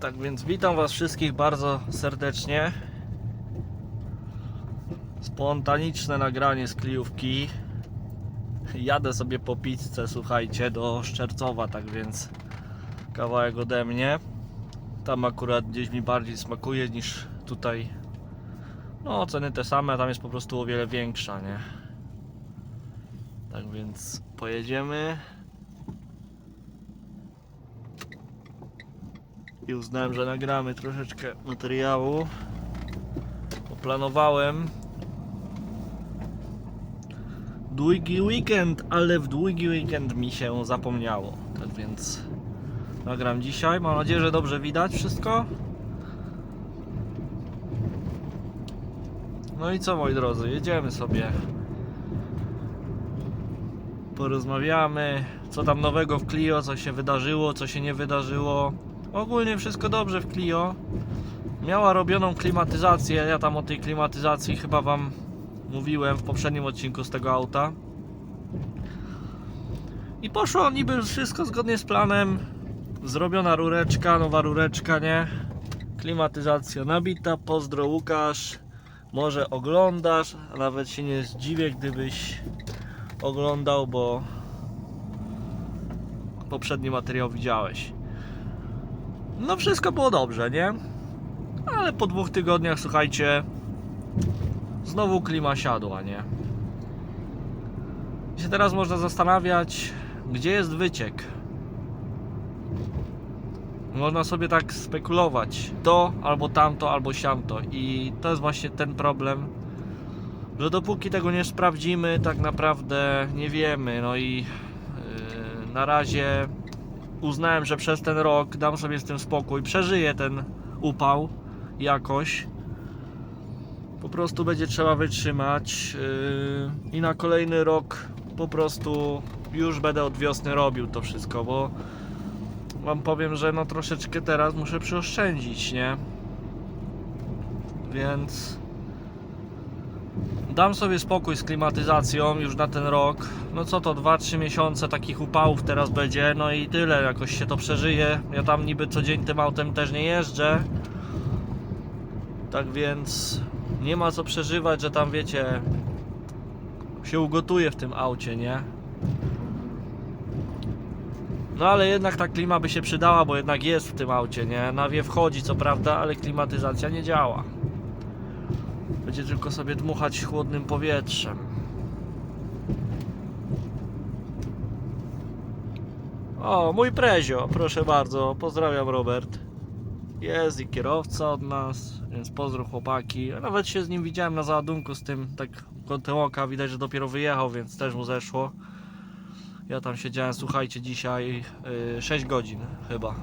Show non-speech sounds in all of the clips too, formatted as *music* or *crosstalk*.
Tak więc witam Was wszystkich bardzo serdecznie. Spontaniczne nagranie z Kliówki. Jadę sobie po pizzę, słuchajcie, do Szczercowa, tak więc kawałek ode mnie. Tam akurat gdzieś mi bardziej smakuje niż tutaj. No, ceny te same, a tam jest po prostu o wiele większa, nie? Tak więc pojedziemy. I uznałem, że nagramy troszeczkę materiału. Poplanowałem długi weekend, ale w długi weekend mi się zapomniało. Tak więc nagram dzisiaj. Mam nadzieję, że dobrze widać wszystko. No i co moi drodzy, jedziemy sobie. Porozmawiamy, co tam nowego w Clio, co się wydarzyło, co się nie wydarzyło. Ogólnie wszystko dobrze w Clio. Miała robioną klimatyzację. Ja tam o tej klimatyzacji chyba Wam mówiłem w poprzednim odcinku z tego auta. I poszło niby wszystko zgodnie z planem. Zrobiona rureczka, nowa rureczka, nie? Klimatyzacja nabita. Pozdro Łukasz. Może oglądasz, nawet się nie zdziwię, gdybyś oglądał, bo poprzedni materiał widziałeś. No wszystko było dobrze, nie? Ale po dwóch tygodniach, słuchajcie, znowu klima siadła, nie? I się teraz można zastanawiać, gdzie jest wyciek. Można sobie tak spekulować, to albo tamto, albo siamto i to jest właśnie ten problem, że dopóki tego nie sprawdzimy, tak naprawdę nie wiemy, no i yy, na razie uznałem, że przez ten rok dam sobie z tym spokój, przeżyję ten upał jakoś. Po prostu będzie trzeba wytrzymać yy, i na kolejny rok po prostu już będę od wiosny robił to wszystko, bo wam powiem, że no troszeczkę teraz muszę przyoszczędzić, nie? Więc dam sobie spokój z klimatyzacją już na ten rok. No co to, 2-3 miesiące takich upałów teraz będzie, no i tyle, jakoś się to przeżyje. Ja tam niby co dzień tym autem też nie jeżdżę. Tak więc nie ma co przeżywać, że tam wiecie, się ugotuje w tym aucie, nie? No ale jednak ta klima by się przydała, bo jednak jest w tym aucie, nie? Nawie wchodzi co prawda, ale klimatyzacja nie działa. Będzie tylko sobie dmuchać chłodnym powietrzem. O, mój prezio, proszę bardzo, pozdrawiam Robert. Jest i kierowca od nas, więc pozdro chłopaki. Ja nawet się z nim widziałem na załadunku z tym, tak kątem oka, widać, że dopiero wyjechał, więc też mu zeszło. Ja tam siedziałem, słuchajcie, dzisiaj yy, 6 godzin chyba.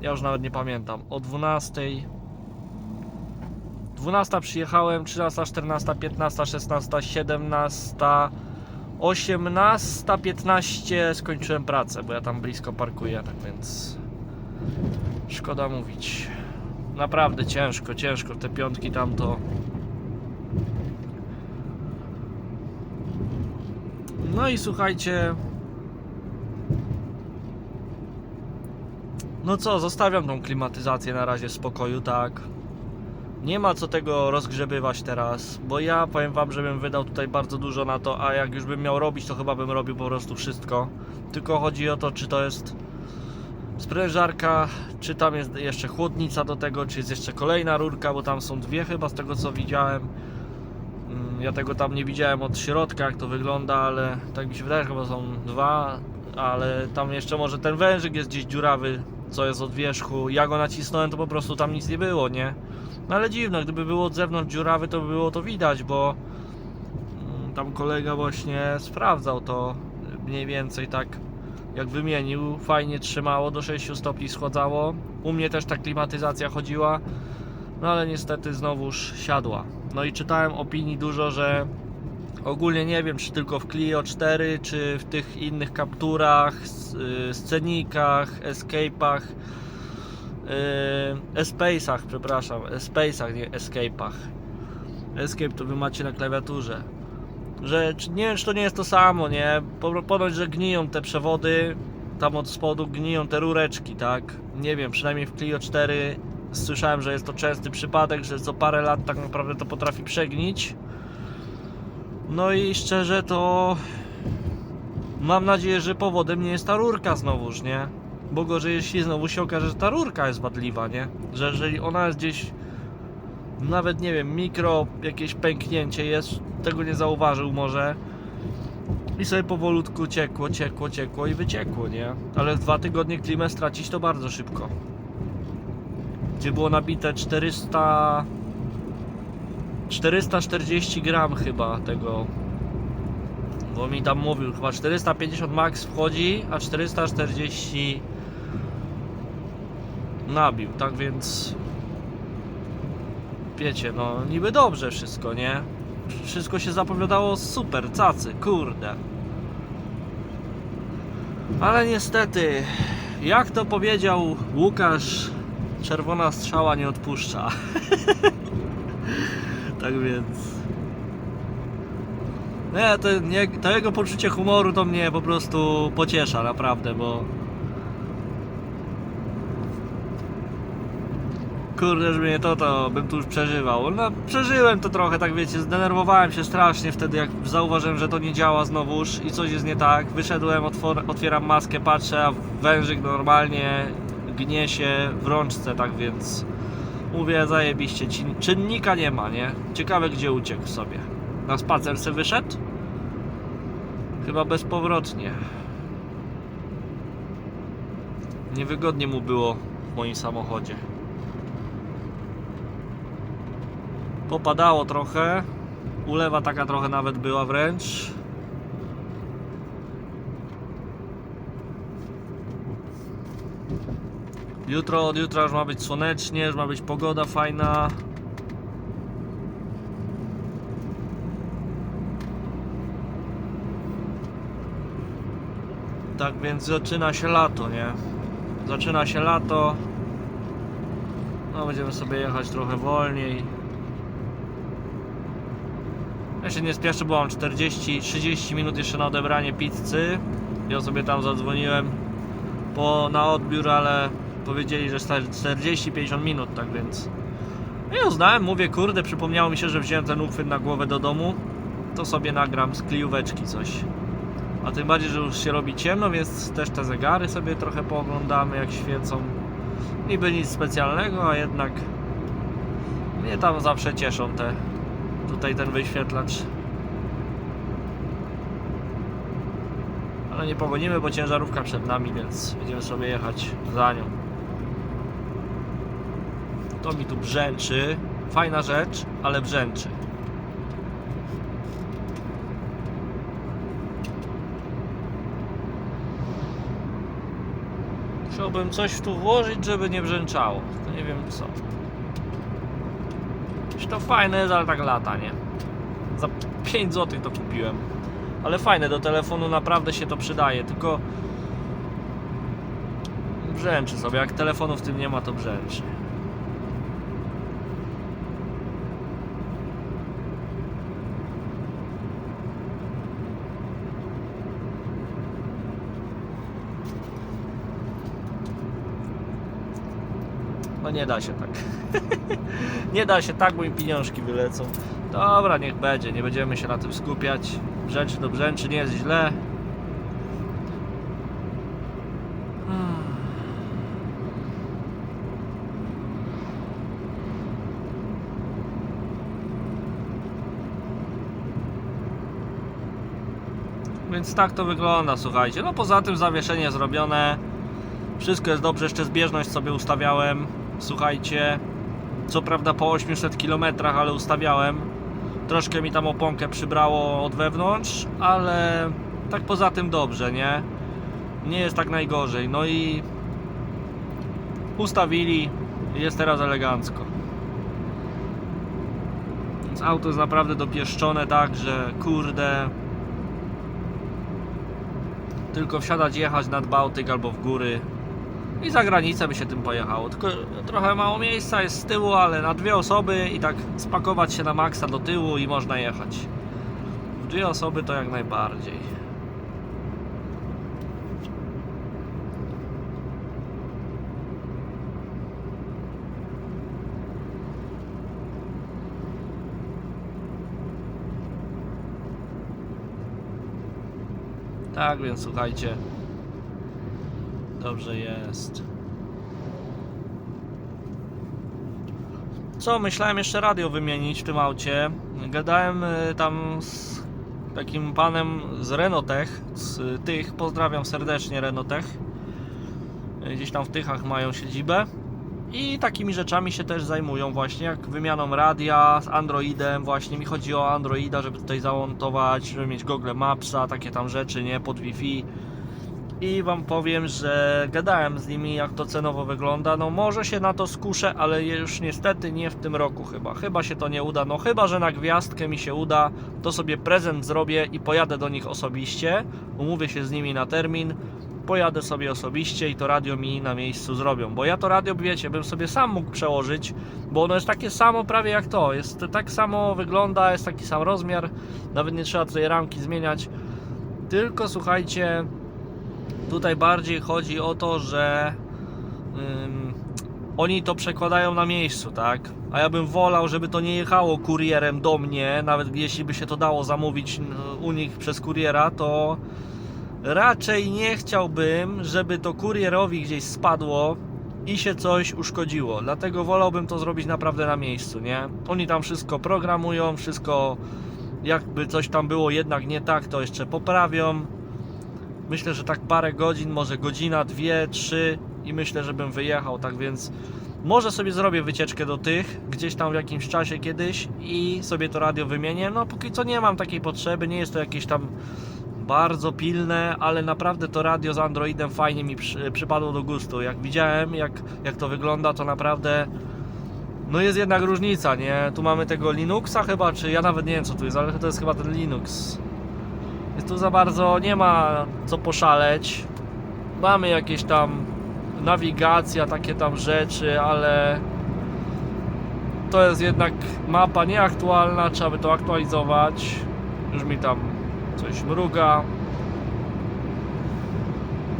Ja już nawet nie pamiętam. O 12. 12 przyjechałem, 13, 14, 15, 16, 17, 18, 15 skończyłem pracę, bo ja tam blisko parkuję, tak więc szkoda mówić. Naprawdę ciężko, ciężko. Te piątki tam to. No i słuchajcie. No co, zostawiam tą klimatyzację na razie w spokoju, tak. Nie ma co tego rozgrzebywać teraz, bo ja powiem wam, żebym wydał tutaj bardzo dużo na to, a jak już bym miał robić, to chyba bym robił po prostu wszystko. Tylko chodzi o to, czy to jest sprężarka, czy tam jest jeszcze chłodnica do tego, czy jest jeszcze kolejna rurka, bo tam są dwie chyba z tego co widziałem. Mm, Ja tego tam nie widziałem od środka, jak to wygląda, ale tak mi się wydaje, chyba są dwa, ale tam jeszcze może ten wężyk jest gdzieś dziurawy, co jest od wierzchu. Ja go nacisnąłem, to po prostu tam nic nie było, nie? No ale dziwne, gdyby było od zewnątrz dziurawy, to by było to widać, bo mm, tam kolega właśnie sprawdzał to mniej więcej tak jak wymienił, fajnie trzymało, do 6 stopni schładzało. U mnie też ta klimatyzacja chodziła, no ale niestety znowuż siadła. No i czytałem opinii dużo, że ogólnie nie wiem, czy tylko w Clio 4, czy w tych innych kapturach, y, scenikach, escape'ach, yy, espace'ach, przepraszam, espace'ach, nie escape'ach. Escape to wy macie na klawiaturze że nie wiem, czy to nie jest to samo, nie? Po- Ponoć, że gniją te przewody tam od spodu gniją te rureczki, tak? Nie wiem, przynajmniej w Clio 4 słyszałem, że jest to częsty przypadek, że co parę lat tak naprawdę to potrafi przegnić. No i szczerze to mam nadzieję, że powodem nie jest ta rurka znowuż, nie? Bo gorzej jeśli znowu się okaże, że ta rurka jest wadliwa, nie? Że jeżeli ona jest gdzieś nawet nie wiem, mikro jakieś pęknięcie jest, tego nie zauważył może. I sobie powolutku ciekło, ciekło, ciekło i wyciekło, nie? Ale dwa tygodnie klimę stracić to bardzo szybko. Gdzie było nabite 400... 440 gram chyba tego. Bo mi tam mówił, chyba 450 max wchodzi, a 440 nabił, tak więc wiecie, no niby dobrze wszystko, nie? Wszystko się zapowiadało super, cacy, kurde. Ale niestety, jak to powiedział Łukasz, czerwona strzała nie odpuszcza. *laughs* tak więc. Nie, to, nie, to jego poczucie humoru to mnie po prostu pociesza, naprawdę, bo Kurde, żeby nie to, to bym tu już przeżywał. No, przeżyłem to trochę, tak wiecie, zdenerwowałem się strasznie wtedy, jak zauważyłem, że to nie działa znowuż i coś jest nie tak. Wyszedłem, otwieram maskę, patrzę, a wężyk normalnie gnie się w rączce, tak więc mówię, zajebiście, ci- czynnika nie ma, nie? Ciekawe, gdzie uciekł sobie. Na spacer se wyszedł? Chyba bezpowrotnie. Niewygodnie mu było w moim samochodzie. Popadało trochę. Ulewa taka trochę nawet była wręcz. Jutro, od jutra już ma być słonecznie, już ma być pogoda fajna. Tak więc zaczyna się lato, nie? Zaczyna się lato. No będziemy sobie jechać trochę wolniej. Ja się nie spieszę, bo mam 40-30 minut jeszcze na odebranie pizzy. Ja sobie tam zadzwoniłem po, na odbiór, ale powiedzieli, że 40-50 minut, tak więc. No i uznałem, mówię, kurde, przypomniało mi się, że wziąłem ten uchwyt na głowę do domu. To sobie nagram z klióweczki coś. A tym bardziej, że już się robi ciemno, więc też te zegary sobie trochę pooglądamy, jak świecą. Niby nic specjalnego, a jednak mnie tam zawsze cieszą te tutaj ten wyświetlacz. Ale nie pogonimy, bo ciężarówka przed nami, więc będziemy sobie jechać za nią. To mi tu brzęczy. Fajna rzecz, ale brzęczy. Chciałbym coś tu włożyć, żeby nie brzęczało. To nie wiem co. To fajne jest, ale tak lata, nie? Za 5 zł to kupiłem. Ale fajne, do telefonu naprawdę się to przydaje, tylko brzęczy sobie. Jak telefonu w tym nie ma, to brzęczy. No nie da się tak. *laughs* nie da się tak, bo mi pieniążki wylecą. Dobra, niech będzie, nie będziemy się na tym skupiać. Brzęczy do brzęczy, nie jest źle. Więc tak to wygląda, słuchajcie. No poza tym zawieszenie zrobione. Wszystko jest dobrze, jeszcze zbieżność sobie ustawiałem. Słuchajcie, co prawda po 800 km, ale ustawiałem. Troszkę mi tam oponkę przybrało od wewnątrz, ale tak poza tym dobrze, nie? Nie jest tak najgorzej. No i ustawili, jest teraz elegancko. Więc auto jest naprawdę dopieszczone tak, że kurde. Tylko wsiadać, jechać nad Bałtyk albo w góry i za granicę by się tym pojechało. Tylko trochę mało miejsca jest z tyłu, ale na dwie osoby i tak spakować się na maksa do tyłu i można jechać. W dwie osoby to jak najbardziej. Tak więc słuchajcie, Dobrze jest. Co, myślałem jeszcze radio wymienić w tym aucie. Gadałem y, tam z takim panem z Renotech, z tych, pozdrawiam serdecznie Renotech. Y, Gdzieś tam w Tychach mają siedzibę. I takimi rzeczami się też zajmują właśnie, jak wymianą radia z Androidem, właśnie mi chodzi o Androida, żeby tutaj zamontować, żeby mieć Google Mapsa, takie tam rzeczy, nie, pod Wi-Fi. I wam powiem, że gadałem z nimi, jak to cenowo wygląda. No może się na to skuszę, ale już niestety nie w tym roku chyba. Chyba się to nie uda. No chyba, że na gwiazdkę mi się uda, to sobie prezent zrobię i pojadę do nich osobiście. Umówię się z nimi na termin. Pojadę sobie osobiście i to radio mi na miejscu zrobią. Bo ja to radio, wiecie, bym sobie sam mógł przełożyć, bo ono jest takie samo prawie jak to. Jest tak samo wygląda, jest taki sam rozmiar. Nawet nie trzeba tutaj ramki zmieniać. Tylko słuchajcie, Tutaj bardziej chodzi o to, że ym, oni to przekładają na miejscu, tak? A ja bym wolał, żeby to nie jechało kurierem do mnie, nawet jeśli by się to dało zamówić u nich przez kuriera, to raczej nie chciałbym, żeby to kurierowi gdzieś spadło i się coś uszkodziło. Dlatego wolałbym to zrobić naprawdę na miejscu, nie? Oni tam wszystko programują, wszystko jakby coś tam było jednak nie tak, to jeszcze poprawią. Myślę, że tak parę godzin, może godzina, dwie, trzy i myślę, że bym wyjechał, tak więc może sobie zrobię wycieczkę do tych, gdzieś tam w jakimś czasie kiedyś i sobie to radio wymienię. No póki co nie mam takiej potrzeby, nie jest to jakieś tam bardzo pilne, ale naprawdę to radio z Androidem fajnie mi przy, przypadło do gustu. Jak widziałem, jak, jak to wygląda, to naprawdę no jest jednak różnica, nie? Tu mamy tego Linuxa chyba, czy ja nawet nie wiem co tu jest, ale to jest chyba ten Linux. Jest tu za bardzo nie ma co poszaleć. Mamy jakieś tam nawigacja, takie tam rzeczy, ale to jest jednak mapa nieaktualna, trzeba by to aktualizować. Już mi tam coś mruga.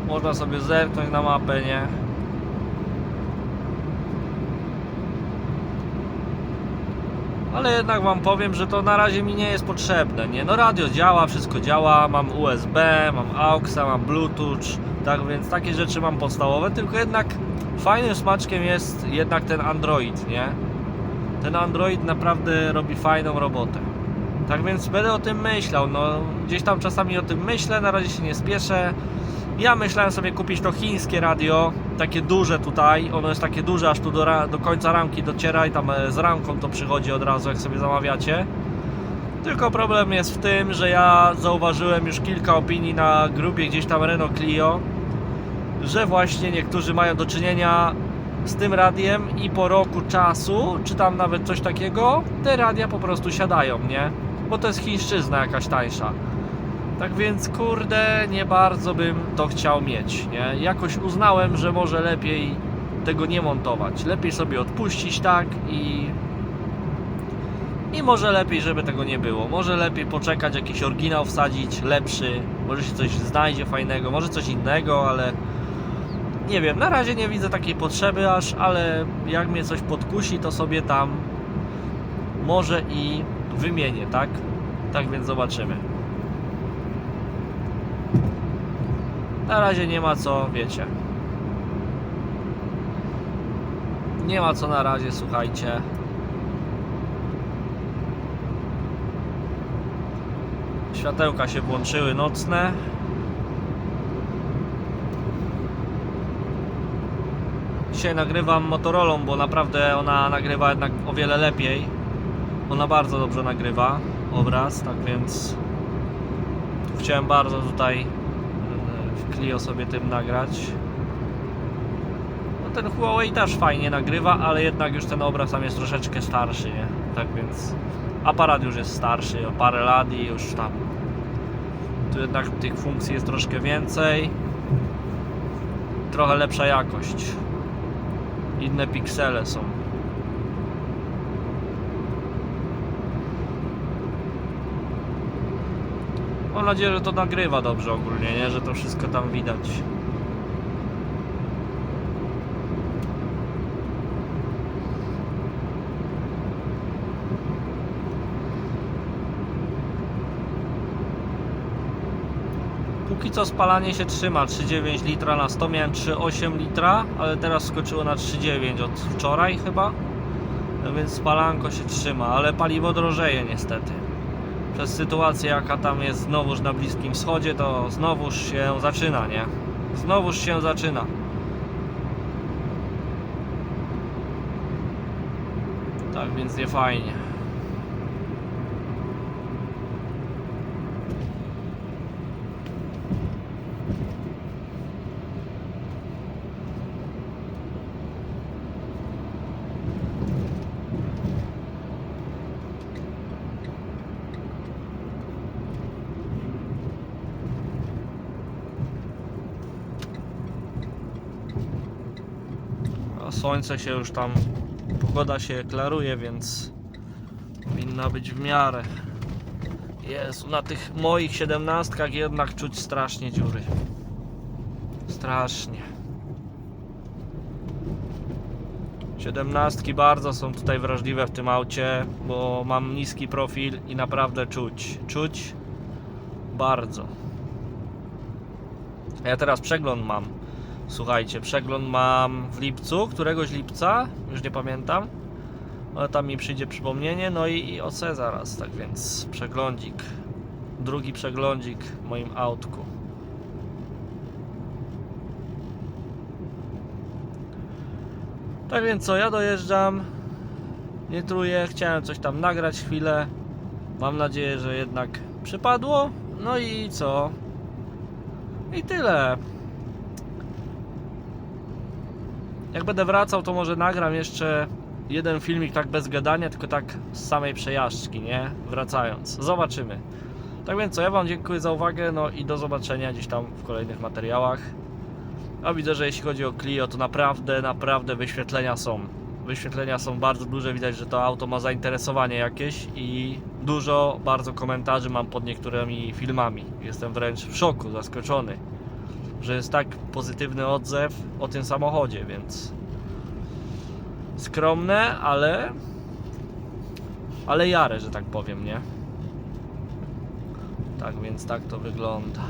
Można sobie zerknąć na mapę, nie? Ale jednak wam powiem, że to na razie mi nie jest potrzebne, nie? No radio działa, wszystko działa, mam USB, mam AUXa, mam Bluetooth, tak więc takie rzeczy mam podstawowe, tylko jednak fajnym smaczkiem jest jednak ten Android, nie? Ten Android naprawdę robi fajną robotę. Tak więc będę o tym myślał, no gdzieś tam czasami o tym myślę, na razie się nie spieszę. Ja myślałem sobie kupić to chińskie radio, takie duże tutaj, ono jest takie duże, aż tu do, do końca ramki dociera i tam e, z ramką to przychodzi od razu, jak sobie zamawiacie. Tylko problem jest w tym, że ja zauważyłem już kilka opinii na grupie gdzieś tam Renault Clio, że właśnie niektórzy mają do czynienia z tym radiem i po roku czasu, czy tam nawet coś takiego, te radia po prostu siadają, nie? Bo to jest chińszczyzna jakaś tańsza. Tak więc kurde, nie bardzo bym to chciał mieć, nie? Jakoś uznałem, że może lepiej tego nie montować. Lepiej sobie odpuścić tak i i może lepiej, żeby tego nie było. Może lepiej poczekać, jakiś oryginał wsadzić, lepszy. Może się coś znajdzie fajnego, może coś innego, ale nie wiem. Na razie nie widzę takiej potrzeby aż, ale jak mnie coś podkusi, to sobie tam może i wymienię, tak? Tak więc zobaczymy. Na razie nie ma co, wiecie. Nie ma co na razie, słuchajcie. Światełka się włączyły nocne. Dzisiaj nagrywam Motorolą, bo naprawdę ona nagrywa jednak o wiele lepiej. Ona bardzo dobrze nagrywa obraz, tak więc chciałem bardzo tutaj w Clio sobie tym nagrać. No ten Huawei też fajnie nagrywa, ale jednak już ten obraz tam jest troszeczkę starszy, nie? Tak więc aparat już jest starszy o parę lat i już tam tu jednak tych funkcji jest troszkę więcej. Trochę lepsza jakość. Inne piksele są. Mam nadzieję, że to nagrywa dobrze ogólnie, nie? Że to wszystko tam widać. póki co spalanie się trzyma 3,9 litra na 100 miałem 3,8 litra ale teraz skoczyło na 3,9 od wczoraj chyba no więc spalanko się trzyma ale paliwo drożeje niestety przez sytuację jaka tam jest znowuż na Bliskim Wschodzie to znowuż się zaczyna nie? Znowuż się zaczyna. Tak więc nie fajnie A słońce się już tam, pogoda się klaruje, więc powinna być w miarę. Jezu, na tych moich siedemnastkach jednak czuć strasznie dziury. Strasznie. Siedemnastki bardzo są tutaj wrażliwe w tym aucie, bo mam niski profil i naprawdę czuć. Czuć bardzo. Ja teraz przegląd mam. Słuchajcie, przegląd mam w lipcu, któregoś lipca, już nie pamiętam. Ale tam mi przyjdzie przypomnienie, no i, i OC zaraz, tak więc przeglądzik. Drugi przeglądzik w moim autku. Tak więc co, ja dojeżdżam. Nie truję, chciałem coś tam nagrać chwilę. Mam nadzieję, że jednak przypadło. No i co? I tyle. Jak będę wracał, to może nagram jeszcze jeden filmik tak bez gadania, tylko tak z samej przejażdżki, nie? Wracając. Zobaczymy. Tak więc co, ja Wam dziękuję za uwagę, no i do zobaczenia gdzieś tam w kolejnych materiałach. A widzę, że jeśli chodzi o Clio, to naprawdę, naprawdę wyświetlenia są. Wyświetlenia są bardzo duże, widać, że to auto ma zainteresowanie jakieś i dużo bardzo komentarzy mam pod niektórymi filmami. Jestem wręcz w szoku, zaskoczony że jest tak pozytywny odzew o tym samochodzie, więc skromne, ale ale jarę, że tak powiem, nie? Tak więc tak to wygląda.